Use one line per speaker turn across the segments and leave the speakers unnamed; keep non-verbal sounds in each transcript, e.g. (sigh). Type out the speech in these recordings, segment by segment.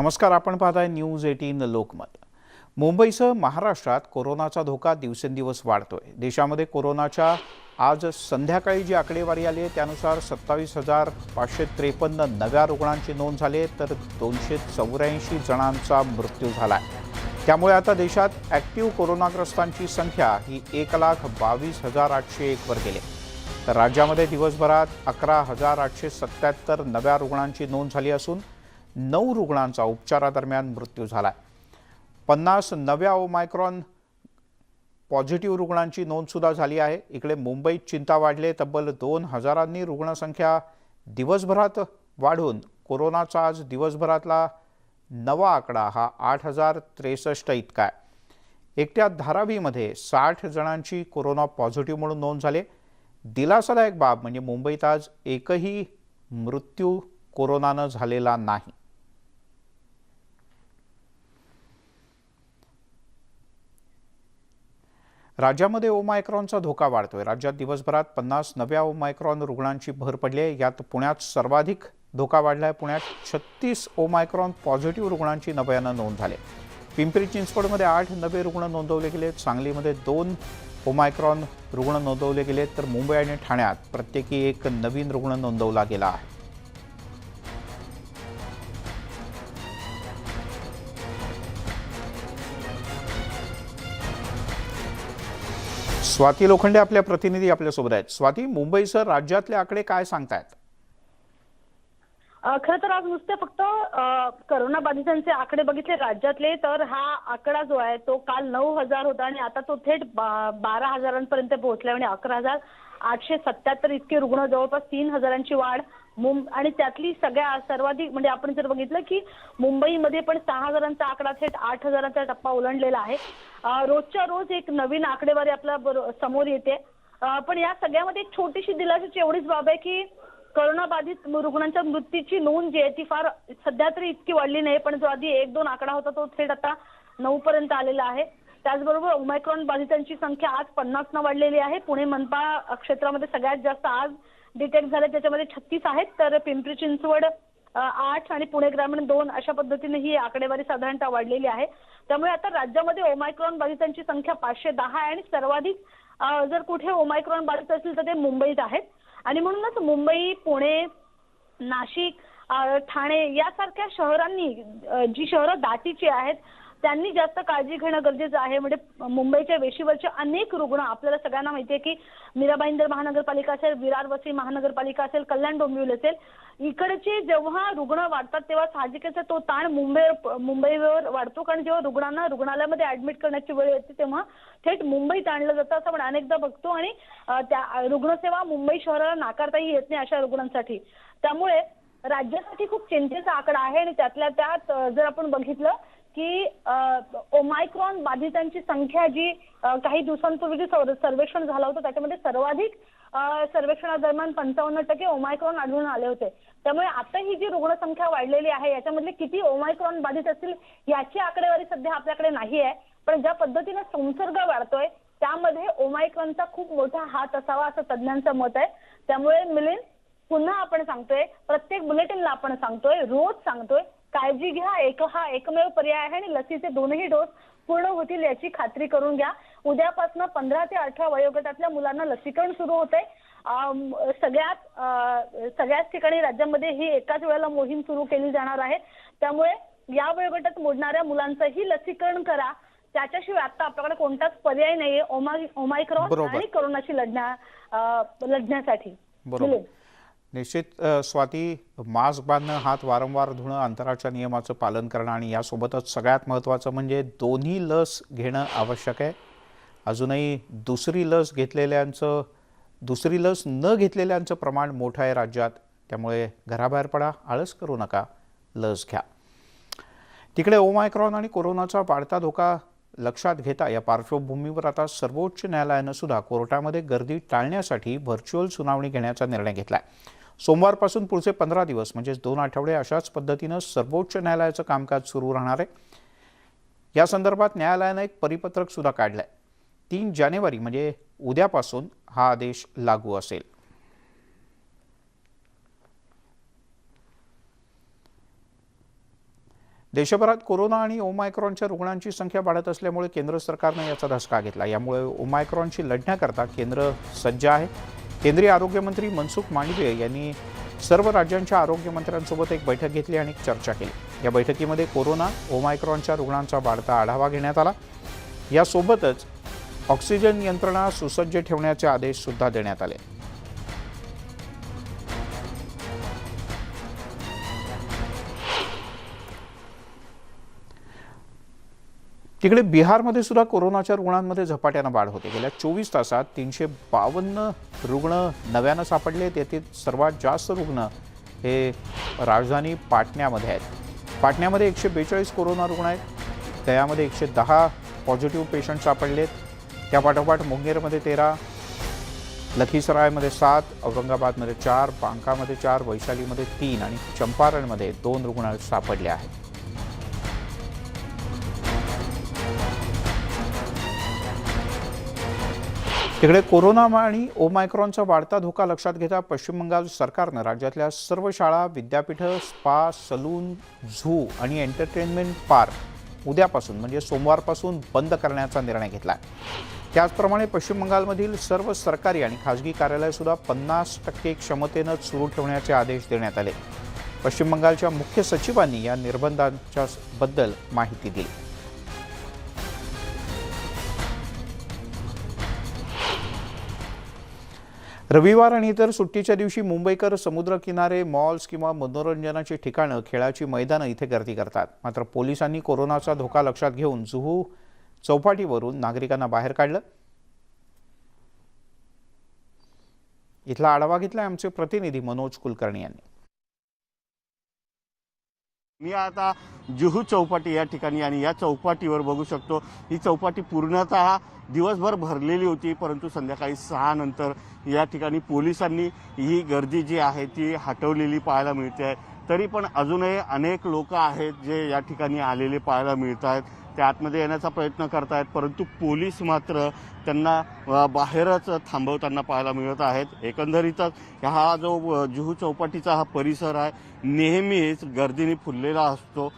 नमस्कार आपण पाहताय न्यूज एटीन लोकमत. मुंबईसह महाराष्ट्रात कोरोनाचा धोका दिवसेंदिवस वाढतोय. देशामध्ये कोरोनाच्या आज संध्याकाळी जी आकडेवारी आली आहे त्यानुसार सत्तावीस हजार पाचशे त्रेपन्न नव्या रुग्णांची नोंद झाली आहे तर दोनशे चौऱ्याऐंशी जणांचा मृत्यू झाला आहे त्यामुळे आता देशात ॲक्टिव्ह कोरोनाग्रस्तांची संख्या ही एक लाख बावीस हजार आठशे एकवर गेली. तर राज्यामध्ये दिवसभरात अकरा हजार आठशे सत्याहत्तर नव्या रुग्णांची नोंद झाली असून नऊ रुग्णांचा उपचारादरम्यान मृत्यू झाला पन्नास नव्या ओमायक्रॉन पॉझिटिव्ह रुग्णांची नोंदसुद्धा झाली आहे. इकडे मुंबईत चिंता वाढले तब्बल दोन हजारांनी रुग्णसंख्या दिवसभरात वाढून कोरोनाचा आज दिवसभरातला नवा आकडा हा आठ हजार त्रेसष्ट इतका आहे. एकट्या धारावीमध्ये साठ जणांची कोरोना पॉझिटिव्ह म्हणून नोंद झाली. दिलासादायक बाब म्हणजे मुंबईत आज एकही मृत्यू कोरोनानं झालेला नाही. राज्यामध्ये ओमायक्रॉनचा धोका वाढतोय. राज्यात दिवसभरात पन्नास नव्या ओमायक्रॉन रुग्णांची भर पडली आहे. यात पुण्यात सर्वाधिक धोका वाढला आहे पुण्यात छत्तीस ओमायक्रॉन पॉझिटिव्ह रुग्णांची नव्यानं नोंद झाली पिंपरी चिंचवडमध्ये आठ नवे रुग्ण नोंदवले गेले सांगलीमध्ये दोन ओमायक्रॉन रुग्ण नोंदवले गेले तर मुंबई आणि ठाण्यात प्रत्येकी एक नवीन रुग्ण नोंदवला गेला आहे. स्वाती लोखंडे आपल्या प्रतिनिधी आपल्यासोबत आहेत. स्वाती मुंबईसह राज्यातले आकडे काय सांगतायत?
खरं तर आज नुसते फक्त करोना बाधितांचे आकडे बघितले राज्यातले तर हा आकडा जो आहे तो काल नऊ हजार होता आणि आता तो थेट बा- बारा हजारांपर्यंत पोहोचला आणि म्हणजे अकरा हजार आठशे सत्याहत्तर इतके रुग्ण जवळपास तीन हजारांची वाढ आणि त्यातली सगळ्या सर्वाधिक म्हणजे आपण जर बघितलं की मुंबईमध्ये पण सहा हजारांचा आकडा थेट आठ हजारांचा टप्पा ओलांडलेला आहे. रोजच्या रोज एक नवीन आकडेवारी आपल्यासमोर येते. पण या सगळ्यामध्ये एक छोटीशी दिलासाची एवढीच बाब आहे की करोनाबाधित रुग्णांच्या मृत्यूची नोंद जी आहे ती फार सध्या तरी इतकी वाढली नाही पण जो आधी एक दोन आकडा होता तो थेट आता नऊ पर्यंत आलेला आहे. त्याचबरोबर ओमायक्रॉन बाधितांची संख्या आज पन्नास न वाढलेली आहे. पुणे मनपा क्षेत्रामध्ये सगळ्यात जास्त आज डिटेक्ट झाले त्याच्यामध्ये छत्तीस आहेत. तर पिंपरी चिंचवड आठ आणि पुणे ग्रामीण दोन अशा पद्धतीने ही आकडेवारी साधारणतः वाढलेली आहे. त्यामुळे आता राज्यामध्ये ओमायक्रॉन बाधितांची संख्या पाचशे दहा आहे आणि सर्वाधिक जर कुठे ओमायक्रॉन बाधित असतील तर ते मुंबईत आहेत. आणि म्हणूनच मुंबई पुणे नाशिक ठाणे यासारख्या शहरांनी जी शहरं दाटीची आहेत त्यांनी जास्त काळजी घेणं गरजेचं आहे. म्हणजे मुंबईच्या वेशीवरचे अनेक रुग्ण आपल्याला सगळ्यांना माहिती आहे की मीराबाईंदर महानगरपालिका असेल विरार वसई महानगरपालिका असेल कल्याण डोंबिवली असेल इकडचे जेव्हा रुग्ण वाढतात तेव्हा साहजिकच तो ताण मुंबईवर मुंबईवर वाढतो. कारण जेव्हा रुग्णांना रुग्णालयामध्ये ऍडमिट करण्याची वेळ येते तेव्हा थेट मुंबईत आणलं जातं असं आपण अनेकदा बघतो. आणि त्या रुग्णसेवा मुंबई शहराला नाकारताही येत नाही अशा रुग्णांसाठी. त्यामुळे राज्यासाठी खूप चिंतेचा आकडा आहे आणि त्यातल्या त्यात जर आपण बघितलं की ओमायक्रॉन बाधितांची संख्या जी काही दिवसांपूर्वी जे सर्वेक्षण झालं होतं त्याच्यामध्ये सर्वाधिक सर्वेक्षणादरम्यान पंचावन्न टक्के ओमायक्रॉन आढळून आले होते. त्यामुळे आता ही जी रुग्णसंख्या वाढलेली आहे याच्यामधले किती ओमायक्रॉन बाधित असतील याची आकडेवारी सध्या आपल्याकडे नाही आहे. पण ज्या पद्धतीने संसर्ग वाढतोय त्यामध्ये ओमायक्रॉनचा खूप मोठा हात असावा असं तज्ज्ञांचं मत आहे. त्यामुळे मिलिंद पुन्हा आपण सांगतोय प्रत्येक बुलेटिनला आपण सांगतोय रोज सांगतोय काळजी घ्या एक हा एकमेव पर्याय आहे आणि लसीचे दोनही डोस पूर्ण होतील याची खात्री करून घ्या. उद्यापासून पंधरा ते अठरा वयोगटातल्या मुलांना लसीकरण सुरू होतंय. अम, सगळ्यात सगळ्याच ठिकाणी राज्यामध्ये ही एकाच वेळेला मोहीम सुरू केली जाणार आहे. त्यामुळे या वयोगटात मोडणाऱ्या मुलांचंही लसीकरण करा. त्याच्याशिवाय आता आपल्याकडे कोणताच पर्याय नाहीये. ओमा- ओमायक्रॉन. आणि कोरोनाशी लढण्या लढण्यासाठी.
निश्चित स्वाती मास्क बांधणं हात वारंवार धुणं अंतराच्या नियमाचं पालन करणं आणि यासोबतच सगळ्यात महत्त्वाचं म्हणजे दोन्ही लस घेणं आवश्यक आहे. अजूनही दुसरी लस घेतलेल्यांचं दुसरी लस न घेतलेल्यांचं प्रमाण मोठं आहे राज्यात. त्यामुळे घराबाहेर पडा आळस करू नका. लस घ्या. तिकडे ओमायक्रॉन आणि कोरोनाचा वाढता धोका लक्षात घेता या पार्श्वभूमीवर आता सर्वोच्च न्यायालयानं सुद्धा कोर्टामध्ये गर्दी टाळण्यासाठी व्हर्च्युअल सुनावणी घेण्याचा निर्णय घेतला आहे सोमवारपासून पुढचे पंधरा दिवस म्हणजेच दोन आठवडे अशाच पद्धतीनं सर्वोच्च न्यायालयाचं कामकाज सुरू राहणार आहे. या संदर्भात न्यायालयानं एक परिपत्रक सुद्धा काढलं आहे तीन जानेवारी म्हणजे उद्यापासून हा आदेश लागू असेल. देशभरात कोरोना आणि ओमायक्रॉनच्या रुग्णांची संख्या वाढत असल्यामुळे केंद्र सरकारनं याचा धसका घेतला. यामुळे ओमायक्रॉनशी लढण्याकरता केंद्र सज्ज आहे. केंद्रीय आरोग्यमंत्री मनसुख मांडवीय यांनी सर्व राज्यांच्या आरोग्यमंत्र्यांसोबत एक बैठक घेतली आणि चर्चा केली. या बैठकीमध्ये कोरोना ओमायक्रॉनच्या रुग्णांचा वाढता आढावा घेण्यात आला. यासोबतच ऑक्सिजन यंत्रणा सुसज्ज ठेवण्याचे आदेश सुद्धा देण्यात आले. तिकडे बिहारमध्ये सुद्धा कोरोनाच्या रुग्णांमध्ये झपाट्यानं वाढ होते. गेल्या चोवीस तासात तीनशे बावन्न रुग्ण नव्यानं सापडले त्यातील सर्वात जास्त रुग्ण हे राजधानी पाटण्यामध्ये आहेत. पाटण्यामध्ये एकशे बेचाळीस कोरोना रुग्ण आहेत. त्यामध्ये एकशे दहा पॉझिटिव्ह पेशंट सापडलेत त्यापाठोपाठ मुंगेरमध्ये तेरा लखीसरायमध्ये सात औरंगाबादमध्ये चार बांकामध्ये चार वैशालीमध्ये तीन आणि चंपारणमध्ये दोन रुग्ण सापडले आहेत. तिकडे कोरोना आणि ओमायक्रॉनचा वाढता धोका लक्षात घेता पश्चिम बंगाल सरकारनं राज्यातल्या सर्व शाळा विद्यापीठं स्पा सलून झू आणि एंटरटेनमेंट पार्क उद्यापासून म्हणजे सोमवारपासून बंद करण्याचा निर्णय घेतला त्याचप्रमाणे पश्चिम बंगालमधील सर्व सरकारी आणि खाजगी कार्यालयसुद्धा पन्नास टक्के क्षमतेनं सुरू ठेवण्याचे आदेश देण्यात आले. पश्चिम बंगालच्या मुख्य सचिवांनी या निर्बंधांच्या बद्दल माहिती दिली. रविवार आणि इतर सुट्टीच्या दिवशी मुंबईकर समुद्रकिनारे मॉल्स किंवा मनोरंजनाची ठिकाणं खेळाची मैदानं इथे गर्दी करतात. मात्र पोलिसांनी कोरोनाचा धोका लक्षात घेऊन जुहू चौपाटीवरून नागरिकांना बाहेर काढलं. इथला आढावा घेतला आमचे प्रतिनिधी मनोज कुलकर्णी यांनी.
मी आता जुहू चौपाटी या ठिकाणी आणि या चौपाटीवर बघू शकतो. ही चौपाटी पूर्णतः दिवसभर भरलेली होती परंतु संध्याकाळी सहा नंतर या ठिकाणी पोलिसांनी ही गर्दी जी आहे ती हटवलेली पाहायला मिळते. आहे तरी पण अजूनही अनेक लोक आहेत जे या ठिकाणी आलेले पाहायला मिळत आहेत ते आतमध्ये येण्याचा प्रयत्न करत आहेत परंतु पोलीस मात्र त्यांना बाहेरच थांबवताना पाहायला मिळत आहेत. एकंदरीतच हा जो जुहू चौपाटीचा हा परिसर आहे नेहमीच गर्दीने फुललेला असतो.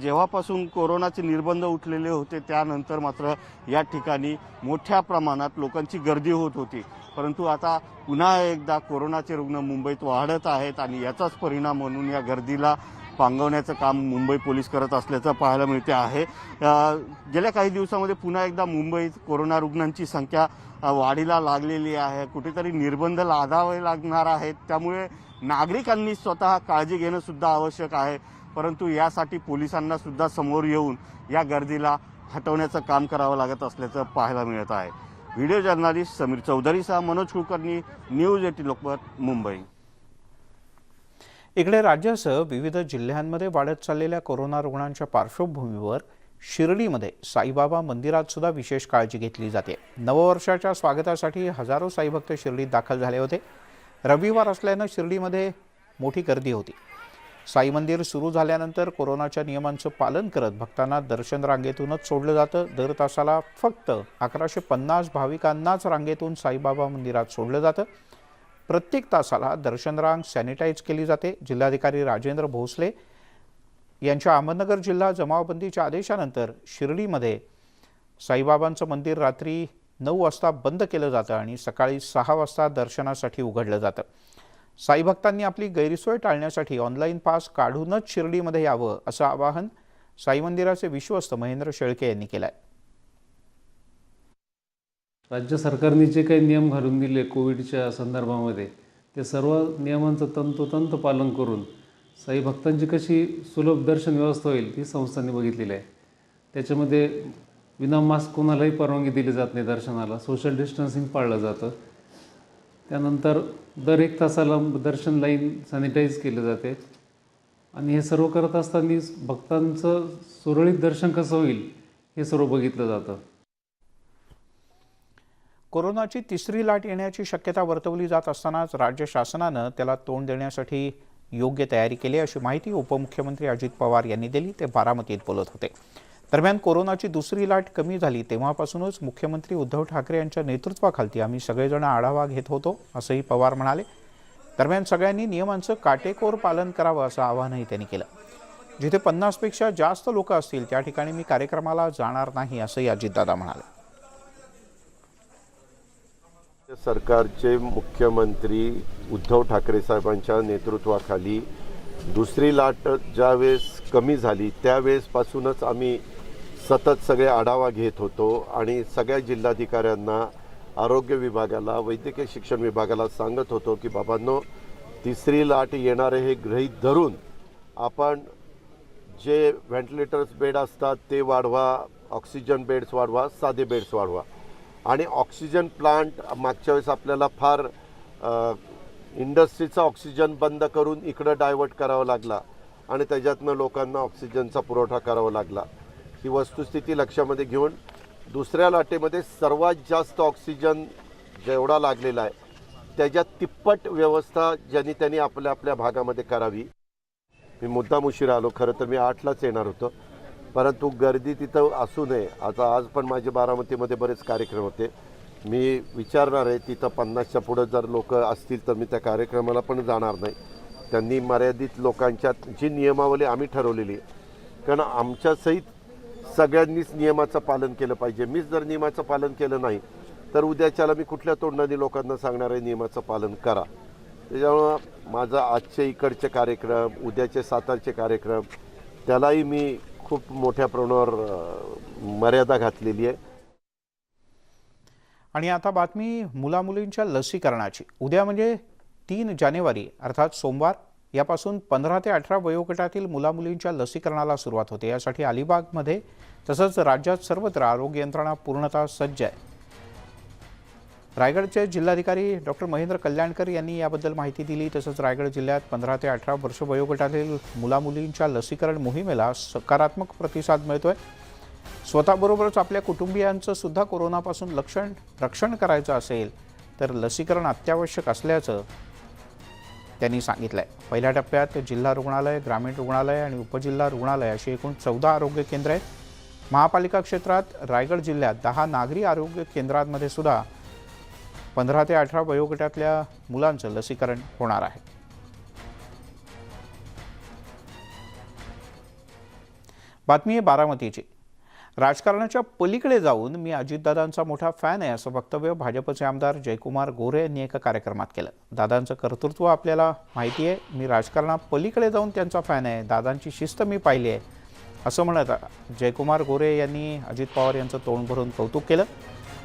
जेव्हापासून कोरोनाचे निर्बंध उठलेले होते त्यानंतर मात्र या ठिकाणी मोठ्या प्रमाणात लोकांची गर्दी होत होती. परंतु आता पुन्हा एकदा कोरोनाचे रुग्ण मुंबईत वाढत आहेत आणि याचाच परिणाम म्हणून या गर्दीला पांगवण्याचं काम मुंबई पोलीस करत असल्याचं पाहायला मिळते आहे. गेल्या काही दिवसामध्ये पुन्हा एकदा मुंबईत कोरोना रुग्णांची संख्या वाढीला लागलेली आहे. कुठेतरी निर्बंध लादावे लागणार आहेत. त्यामुळे नागरिकांनी स्वतः काळजी घेणं सुद्धा आवश्यक आहे. परंतु यासाठी पोलिसांना सुद्धा समोर येऊन या गर्दीला हटवण्याचं काम करावं लागत असल्याचं पाहायला मिळत आहे. व्हिडिओ जर्नलिस्ट समीर चौधरीसह मनोज कुलकर्णी न्यूज एटी लोकमत मुंबई.
इकडे राज्यासह विविध जिल्ह्यांमध्ये वाढत चाललेल्या कोरोना रुग्णांच्या पार्श्वभूमीवर शिर्डीमध्ये साईबाबा मंदिरात सुद्धा विशेष काळजी घेतली जाते. नववर्षाच्या स्वागतासाठी हजारो साईभक्त शिर्डीत दाखल झाले होते. रविवार असल्यानं शिर्डीमध्ये मोठी गर्दी होती. साई मंदिर सुरू झाल्यानंतर कोरोनाच्या नियमांचं पालन करत भक्तांना दर्शन रांगेतूनच सोडलं जातं. दर तासाला फक्त अकराशे पन्नास भाविकांनाच रांगेतून साईबाबा मंदिरात सोडलं जातं. प्रत्येक तासाला दर्शन रांग सॅनिटाईज केली जाते. जिल्हाधिकारी राजेंद्र भोसले यांच्या अहमदनगर जिल्हा जमावबंदीच्या आदेशानंतर शिर्डीमध्ये साईबाबांचं मंदिर रात्री नऊ वाजता बंद केलं जातं आणि सकाळी सहा वाजता दर्शनासाठी उघडलं जातं. साई भक्तांनी आपली गैरसोय टाळण्यासाठी ऑनलाईन पास काढूनच शिर्डीमध्ये यावं असं आवाहन साई मंदिराचे विश्वस्त महेंद्र शेळके यांनी केलं आहे
राज्य सरकारने जे काही नियम घालून दिले कोविडच्या संदर्भामध्ये ते सर्व नियमांचं तंतोतंत पालन करून साई भक्तांची कशी सुलभ दर्शन व्यवस्था होईल ही संस्थांनी बघितलेली आहे. त्याच्यामध्ये विना मास्क कोणालाही परवानगी दिली जात नाही दर्शनाला सोशल डिस्टन्सिंग पाळलं जातं. त्यानंतर दर एक तासाला दर्शन लाईन सॅनिटाईज केलं जाते. आणि हे सर्व करत असताना भक्तांचं सुरळीत दर्शन कसं होईल हे सर्व बघितलं जातं.
कोरोनाची तिसरी लाट येण्याची शक्यता वर्तवली जात असतानाच राज्य शासनानं त्याला तोंड देण्यासाठी योग्य तयारी केली अशी माहिती उपमुख्यमंत्री अजित पवार यांनी दिली. ते बारामतीत बोलत होते. दरम्यान कोरोनाची दुसरी लाट कमी झाली. तेव्हापासूनच मुख्यमंत्री उद्धव ठाकरे यांच्या नेतृत्वाखाली आम्ही सगळेजण आढावा घेत होतो असंही पवार म्हणाले. दरम्यान सगळ्यांनी नियमांचं काटेकोर पालन करावं असं आवाहनही त्यांनी केलं. जिथे पन्नासपेक्षा जास्त लोक असतील त्या ठिकाणी मी कार्यक्रमाला जाणार नाही असंही अजितदादा म्हणाले.
सरकारचे मुख्यमंत्री उद्धव ठाकरे साहेबांच्या नेतृत्वाखाली दुसरी लाट ज्यावेळेस कमी झाली त्यावेळेसपासूनच आम्ही सतत सगळे आढावा घेत होतो आणि सगळ्या जिल्हाधिकाऱ्यांना आरोग्य विभागाला वैद्यकीय शिक्षण विभागाला सांगत होतो की बाबांनो तिसरी लाट येणारे हे गृहीत धरून आपण जे व्हेंटिलेटर्स बेड असतात ते वाढवा ऑक्सिजन बेड्स वाढवा साधे बेड्स वाढवा. आणि ऑक्सिजन प्लांट मागच्या वेळेस आपल्याला फार इंडस्ट्रीचा ऑक्सिजन बंद करून इकडं डायव्हर्ट करावा लागला आणि त्याच्यातनं लोकांना ऑक्सिजनचा पुरवठा करावा लागला. ही वस्तुस्थिती लक्षामध्ये घेऊन दुसऱ्या लाटेमध्ये सर्वात जास्त ऑक्सिजन जेवढा लागलेला आहे त्याच्यात तिप्पट व्यवस्था ज्यांनी त्यांनी आपल्या आपल्या भागामध्ये करावी. मी मुद्दाम उशिरा आलो खरं तर मी आठलाच येणार होतो. परंतु गर्दी तिथं असू नये. आता आज पण माझे बारामतीमध्ये बरेच कार्यक्रम होते. मी विचारणार आहे तिथं पन्नासच्या पुढं जर लोक असतील तर मी त्या कार्यक्रमाला पण जाणार नाही. त्यांनी मर्यादित लोकांच्या जी नियमावली आम्ही ठरवलेली आहे. कारण आमच्यासहित सगळ्यांनीच नियमाचं पालन केलं पाहिजे. मीच जर नियमाचं पालन केलं नाही तर उद्याच्याला मी कुठल्या तोंडाने लोकांना सांगणार आहे नियमाचं पालन करा. त्याच्यामुळं माझा आजचे इकडचे कार्यक्रम उद्याचे सातारचे कार्यक्रम त्यालाही मी खूप मोठ्या प्रमाणावर मर्यादा घातलेली आहे.
आणि आता बातमी मुलामुलींच्या लसीकरणाची. उद्या म्हणजे तीन जानेवारी अर्थात सोमवार यापासून पंधरा ते अठरा वयोगटातील मुलामुलींच्या लसीकरणाला सुरुवात होते. यासाठी अलिबागमध्ये तसंच राज्यात सर्वत्र आरोग्य यंत्रणा पूर्णतः सज्ज आहे. रायगडचे जिल्हाधिकारी डॉक्टर महेंद्र कल्याणकर यांनी याबद्दल माहिती दिली. तसंच रायगड जिल्ह्यात पंधरा ते अठरा वर्ष वयोगटातील मुलामुलींच्या लसीकरण मोहिमेला सकारात्मक प्रतिसाद मिळतोय. स्वतःबरोबरच आपल्या कुटुंबियांचं सुद्धा कोरोनापासून लक्षण रक्षण करायचं असेल तर लसीकरण अत्यावश्यक असल्याचं त्यांनी सांगितलं आहे पहिल्या टप्प्यात जिल्हा रुग्णालय ग्रामीण रुग्णालय आणि उपजिल्हा रुग्णालय अशी एकूण चौदा आरोग्य केंद्र आहेत. महापालिका क्षेत्रात रायगड जिल्ह्यात दहा नागरी आरोग्य केंद्रांमध्ये सुद्धा पंधरा ते अठरा वयोगटातल्या मुलांचं लसीकरण होणार आहे. बातमी आहे बारामतीची. राजकारणाच्या पलीकडे जाऊन मी अजितदादांचा मोठा फॅन आहे असं वक्तव्य भाजपचे आमदार जयकुमार गोरे यांनी एका कार्यक्रमात केलं. दादांचं कर्तृत्व आपल्याला माहिती आहे. मी राजकारणा पलीकडे जाऊन त्यांचा फॅन आहे. दादांची शिस्त मी पाहिली आहे. असं म्हणत जयकुमार गोरे यांनी अजित पवार यांचं तोंड भरून कौतुक केलं.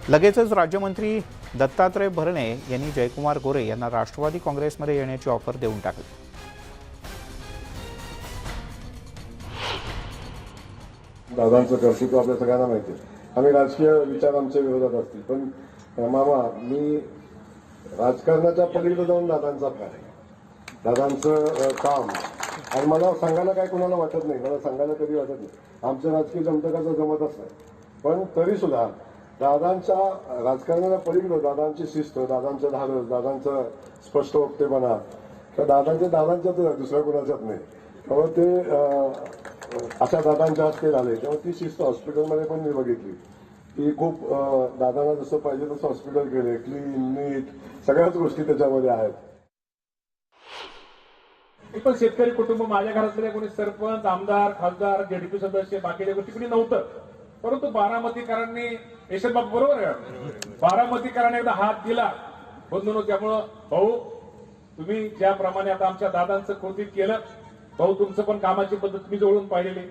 लगेचच राज्यमंत्री दत्तात्रय भरणे यांनी जयकुमार गोरे यांना राष्ट्रवादी काँग्रेसमध्ये येण्याची ऑफर देऊन टाकली.
दादांचं कर्तृत्व आपल्या सगळ्यांना माहिती आहे. आम्ही राजकीय विचार आमच्या विरोधात असतील. पण मामा मी राजकारणाच्या पलीकडे जाऊन दादांचा फॅन आहे. दादांचं काम. आणि मला सांगायला काय कोणाला वाटत नाही. मला सांगायला कधी वाटत नाही. आमच्या राजकीय जमतकाचं जमत जमतच नाही पण तरी सुद्धा दादांच्या राजकारणाच्या पलीकडे दादांची शिस्त दादांचं धाडस दादांचं स्पष्ट वक्तेपणा तर दादांच्या दादांच्याच दुसऱ्या कोणाच्याच नाही. त्यामुळे ते अशा दादांच्या हस्ते झाले तेव्हा ती शिस्त हॉस्पिटलमध्ये पण मी बघितली. की खूप दादांना जसं पाहिजे तसं हॉस्पिटल केले क्लीन नीट सगळ्याच गोष्टी त्याच्यामध्ये आहेत.
एक पण शेतकरी कुटुंब माझ्या घरातले कोणी सरपंच आमदार खासदार जेडीपी सदस्य बाकीच्या गोष्टी कोणी नव्हतं. परंतु बारामतीकरांनी यशवंत बरोबर आहे बारामतीकरांनी एकदा हात दिला. बंधून त्यामुळं भाऊ तुम्ही ज्याप्रमाणे आता आमच्या दादांचं कृती केलं भाऊ तुमचं पण कामाची पद्धत मी जवळून पाहिलेली.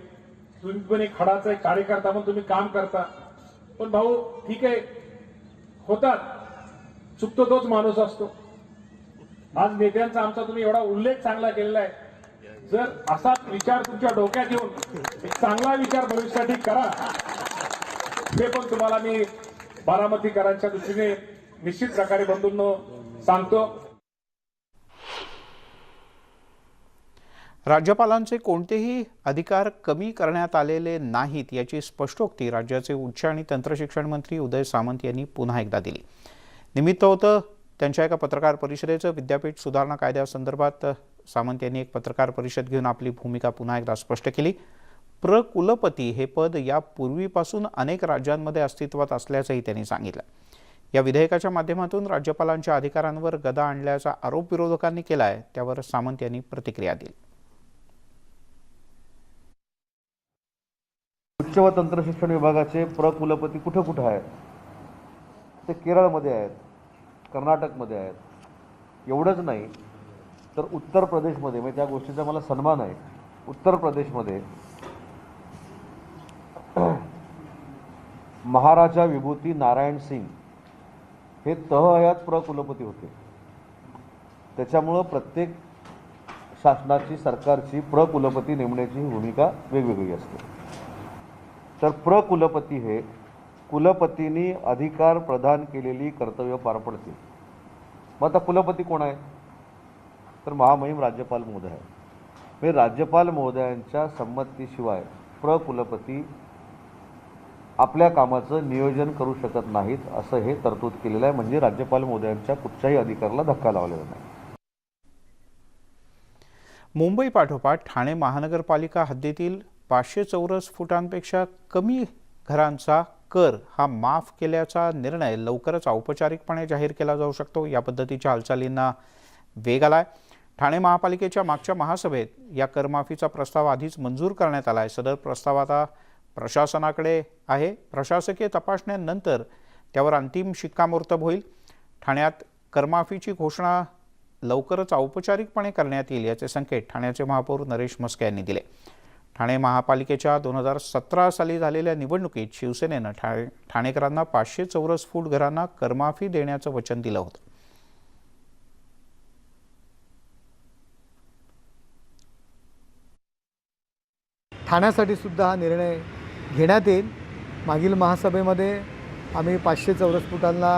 तुम्ही पण एक खडाचा एक कार्यकर्ता म्हणून तुम्ही काम करता. पण भाऊ ठीक आहे. होतात. चुकतो तोच माणूस असतो. आज नेत्यांचा आमचा तुम्ही एवढा उल्लेख चांगला केलेला आहे. जर असाच विचार तुमच्या डोक्यात येऊन एक चांगला विचार भविष्यासाठी करा हे पण तुम्हाला मी बारामतीकरांच्या दृष्टीने निश्चित प्रकारे बंधूंनो सांगतो.
राज्यपालांचे कोणतेही अधिकार कमी करण्यात आलेले नाहीत याची स्पष्टोक्ती राज्याचे उच्च आणि तंत्रशिक्षण मंत्री उदय सामंत यांनी पुन्हा एकदा दिली. निमित्त होतं त्यांच्या एका पत्रकार परिषदेचं विद्यापीठ सुधारणा कायद्यासंदर्भात सामंत यांनी एक पत्रकार परिषद घेऊन आपली भूमिका पुन्हा एकदा स्पष्ट केली. प्रकुलपती हे पद यापूर्वीपासून अनेक राज्यांमध्ये अस्तित्वात असल्याचंही त्यांनी सांगितलं. या विधेयकाच्या माध्यमातून राज्यपालांच्या अधिकारांवर गदा आणल्याचा आरोप विरोधकांनी केला आहे त्यावर सामंत यांनी प्रतिक्रिया दिली.
उच्च व तंत्रशिक्षण विभागाचे प्रकुलपती कुठं कुठं आहेत? ते केरळमध्ये आहेत कर्नाटकमध्ये आहेत. एवढंच नाही तर उत्तर प्रदेशमध्ये म्हणजे त्या गोष्टीचा मला सन्मान आहे. उत्तर प्रदेशमध्ये (clears throat) महाराजा विभूती नारायण सिंग हे तहहयात प्रकुलपती होते. त्याच्यामुळं प्रत्येक शासनाची सरकारची प्रकुलपती नेमण्याची भूमिका वेगवेगळी असते. तर प्रकुलपती हे कुलपतींनी अधिकार प्रदान केलेली कर्तव्य पार पडतील मग आता कुलपती कोण आहे? तर महामहिम राज्यपाल महोदय आहे. म्हणजे राज्यपाल महोदयांच्या संमतीशिवाय प्रकुलपती आपल्या कामाचं नियोजन करू शकत नाहीत असं हे तरतूद केलेलं आहे. म्हणजे राज्यपाल महोदयांच्या कुठच्याही अधिकाराला धक्का लावलेला नाही.
मुंबई पाठोपाठ ठाणे महानगरपालिका हद्दीतील पाचशे चौरस फुटांपेक्षा कमी घरांचा कर हा माफ केल्याचा निर्णय लवकरच औपचारिकपणे जाहीर केला जाऊ शकतो. या पद्धतीच्या हालचालींना वेग आला आहे ठाणे महापालिकेच्या मागच्या महासभेत या करमाफीचा प्रस्ताव आधीच मंजूर करण्यात आला आहे सदर प्रस्ताव आता प्रशासनाकडे आहे. प्रशासकीय तपासण्यानंतर त्यावर अंतिम शिक्कामोर्तब होईल. ठाण्यात करमाफीची घोषणा लवकरच औपचारिकपणे करण्यात येईल याचे संकेत ठाण्याचे महापौर नरेश म्हस्के यांनी दिले. ठाणे महापालिकेच्या दोन हजार सतरा साली झालेल्या निवडणुकीत शिवसेनेनं ठाणे ठाणेकरांना पाचशे चौरस फूट घरांना करमाफी देण्याचं वचन दिलं होतं.
ठाण्यासाठी सुद्धा हा निर्णय घेण्यात येईल. मागील महासभेमध्ये आम्ही पाचशे चौरस फुटांना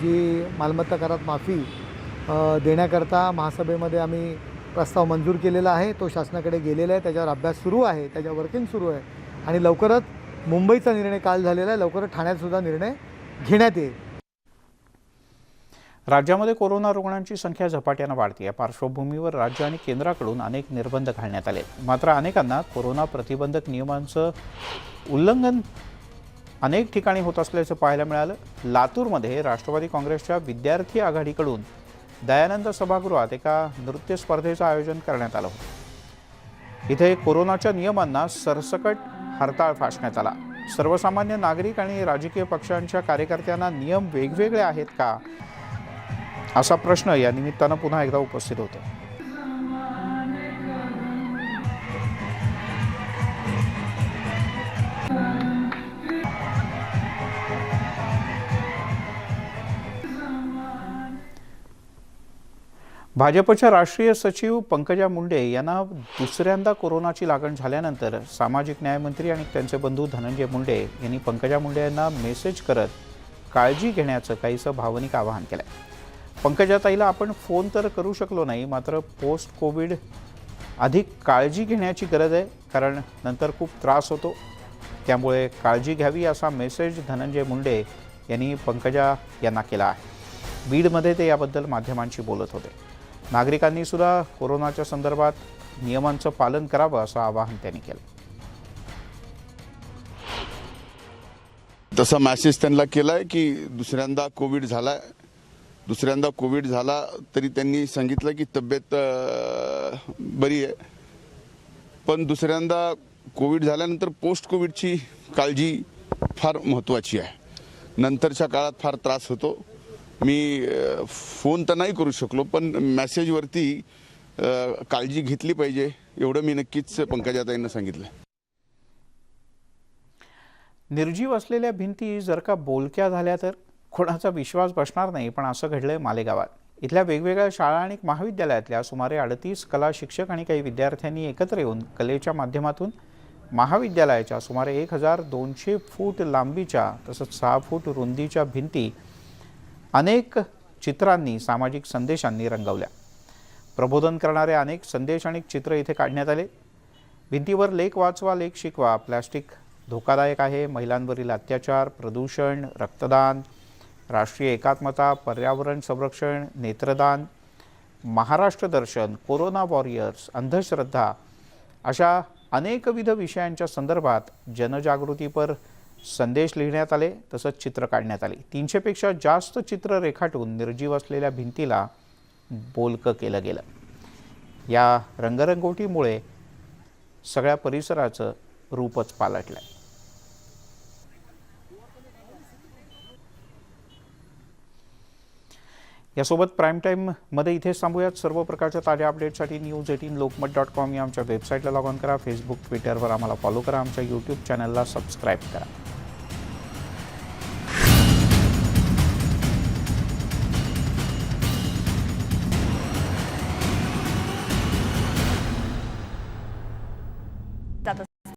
जी मालमत्ता करात माफी देण्याकरता महासभेमध्ये आम्ही प्रस्ताव मंजूर केलेला आहे तो शासनाकडे गेलेला आहे त्याच्यावर अभ्यास सुरू आहे त्याच्यावर वर्किंग सुरू आहे. आणि लवकरच मुंबईचा निर्णय काल झालेला आहे लवकरच ठाण्यातसुद्धा निर्णय घेण्यात येईल.
राज्यामध्ये कोरोना रुग्णांची संख्या झपाट्यानं वाढते. या पार्श्वभूमीवर राज्य आणि केंद्राकडून अनेक निर्बंध घालण्यात आले मात्र अनेकांना कोरोना प्रतिबंधक नियमांचं उल्लंघन अनेक ठिकाणी होत असल्याचं पाहायला मिळालं. लातूरमध्ये राष्ट्रवादी काँग्रेसच्या विद्यार्थी आघाडीकडून दयानंद सभागृहात एका नृत्य स्पर्धेचं आयोजन करण्यात आलं होतं. इथे कोरोनाच्या नियमांना सरसकट हरताळ फासण्यात आला. सर्वसामान्य नागरिक आणि राजकीय पक्षांच्या कार्यकर्त्यांना नियम वेगवेगळे आहेत का? असा प्रश्न या निमित्तानं पुन्हा एकदा उपस्थित होतो. भाजपच्या राष्ट्रीय सचिव पंकजा मुंडे यांना दुसऱ्यांदा कोरोनाची लागण झाल्यानंतर सामाजिक न्यायमंत्री आणि त्यांचे बंधू धनंजय मुंडे यांनी पंकजा मुंडे यांना मेसेज करत काळजी घेण्याचं काहीसं भावनिक आवाहन केलं आहे पंकजाताईला आपण फोन तर करू शकलो नाही मात्र पोस्ट कोविड अधिक काळजी घेण्याची गरज आहे कारण नंतर खूप त्रास होतो. त्यामुळे काळजी घ्यावी असा मेसेज धनंजय मुंडे यांनी पंकजा यांना केला आहे. बीडमध्ये ते याबद्दल माध्यमांशी बोलत होते. नागरिकांनी सुद्धा कोरोनाच्या संदर्भात नियमांचं पालन करावं असं आवाहन त्यांनी केलं.
तसा मॅसेज त्यांना केलाय की दुसऱ्यांदा कोविड झालाय दुसऱ्यांदा कोविड झाला तरी त्यांनी सांगितलं की तब्येत बरी आहे. पण दुसऱ्यांदा कोविड झाल्यानंतर पोस्ट कोविडची काळजी फार महत्त्वाची आहे. नंतरच्या काळात फार त्रास होतो. मी फोन तर नाही करू शकलो पण मॅसेजवरती काळजी घेतली पाहिजे एवढं मी नक्कीच पंकजाताईंना सांगितलं
निर्जीव असलेल्या भिंती जर का बोलक्या झाल्या तर कोणाचा विश्वास बसणार नाही पण असं घडलंय मालेगावात. इथल्या वेगवेगळ्या शाळा आणि महाविद्यालयातल्या सुमारे अडतीस कला शिक्षक आणि काही विद्यार्थ्यांनी एकत्र येऊन कलेच्या माध्यमातून महाविद्यालयाच्या सुमारे एक हजार दोनशे फूट लांबीच्या तसंच सहा फूट रुंदीच्या भिंती अनेक चित्रांनी सामाजिक संदेशांनी रंगवल्या. प्रबोधन करणारे अनेक संदेश आणि चित्र इथे काढण्यात आले. भिंतीवर लेख वाचवा लेख शिकवा. प्लॅस्टिक धोकादायक आहे. महिलांवरील अत्याचार प्रदूषण रक्तदान राष्ट्रीय एकात्मता पर्यावरण संरक्षण नेत्रदान महाराष्ट्र दर्शन कोरोना वॉरियर्स अंधश्रद्धा अशा अनेकविध विषयांच्या संदर्भात जनजागृतीपर संदेश लिहिण्यात आले तसंच चित्र काढण्यात आले. तीनशेपेक्षा जास्त चित्र रेखाटून निर्जीव असलेल्या भिंतीला बोलकं केलं गेलं. या रंगरंगोटीमुळे सगळ्या परिसराचं रूपच पालटलं आहे यासोबत प्राईम टाईममध्ये इथेच थांबूयात. सर्व प्रकारच्या ताज्या अपडेटसाठी news eighteen Lokmat dot com या आमच्या वेबसाईटला लॉग ऑन करा. फेसबुक ट्विटरवर आम्हाला फॉलो करा. आमच्या यूट्यूब चॅनलला सबस्क्राईब करा.